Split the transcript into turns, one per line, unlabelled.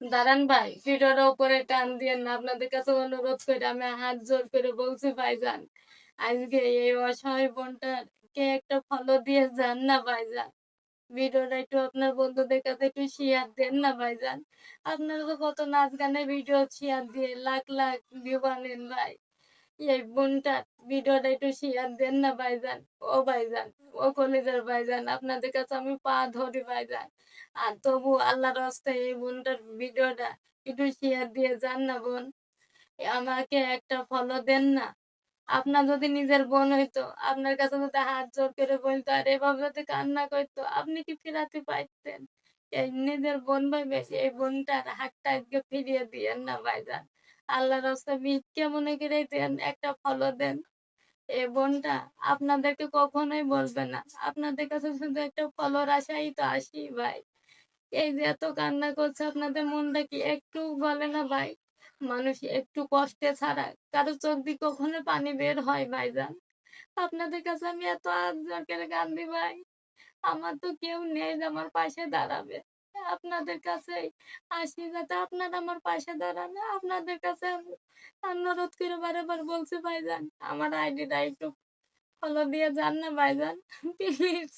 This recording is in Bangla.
দাঁড়ান ভাই ভিডিওর উপরে টান দিয়েন না, আপনাদের কাছে অনুরোধ করে, আমি হাত জোর করে বলছি ভাইজান, আজকে এই অসহায় বোনটার কে একটা ফলো দিয়ে যান না ভাইজান। ভিডিওটা একটু আপনার বন্ধুদের কাছে একটু শেয়ার দেন না ভাইজান। আপনারা তো কত নাচ গানের ভিডিও শেয়ার দিয়ে লাখ লাখ ভিউ আনেন ভাই। এই বোনটার ভিডিওটা একটু শেয়ার দেন না ভাইজান। ও ভাইজান, ও কলেজের ভাইজান, আপনাদের কাছে আমি পা ধরি ভাইজান। আর তবু আল্লাহর রাস্তায় এই বোনটার ভিডিওটা একটু শেয়ার দিয়ে যান না বোন। আমাকে একটা ফলো দেন না। আপনার যদি নিজের বোন হইতো, আপনার কাছে যদি হাত জোর করে বলতো, আর এভাবে যদি কান্না করতো, আপনি কি ফেরাতে পারতেন? এই নিজের বোন ভাবে এই বোনটার হাতটা আজকে ফিরিয়ে দিয়েন না ভাইজান। আল্লাহ রাস্তা ভিক্ষে মনে করে দেন, একটা ফলো দেন। এ বোনটা আপনাদেরকে কখনোই বলবে না। আপনাদের কাছে শুধু একটা ফলোর আশাই তো আসি ভাই। এই যে এত কান্না করছে আপনাদের মনটা কি একটু বলে না ভাই? মানুষ একটু কষ্টে ছাড়া কারও চোখ দিয়ে কখনো পানি বের হয় ভাইজান আপনাদের কাছে আমি এত আজর করে কান্দি ভাই। আমার তো কেউ নেই যে আমার পাশে দাঁড়াবে। আপনাদের কাছে আসি যাতে আপনারা আমার পাশে দাঁড়ান। আপনাদের কাছে আমি অনুরোধ করে বারবার বলছি, ভাইজান, আমার আইডিটা একটু ফলো দিয়ে যান না, ভাইজান প্লিজ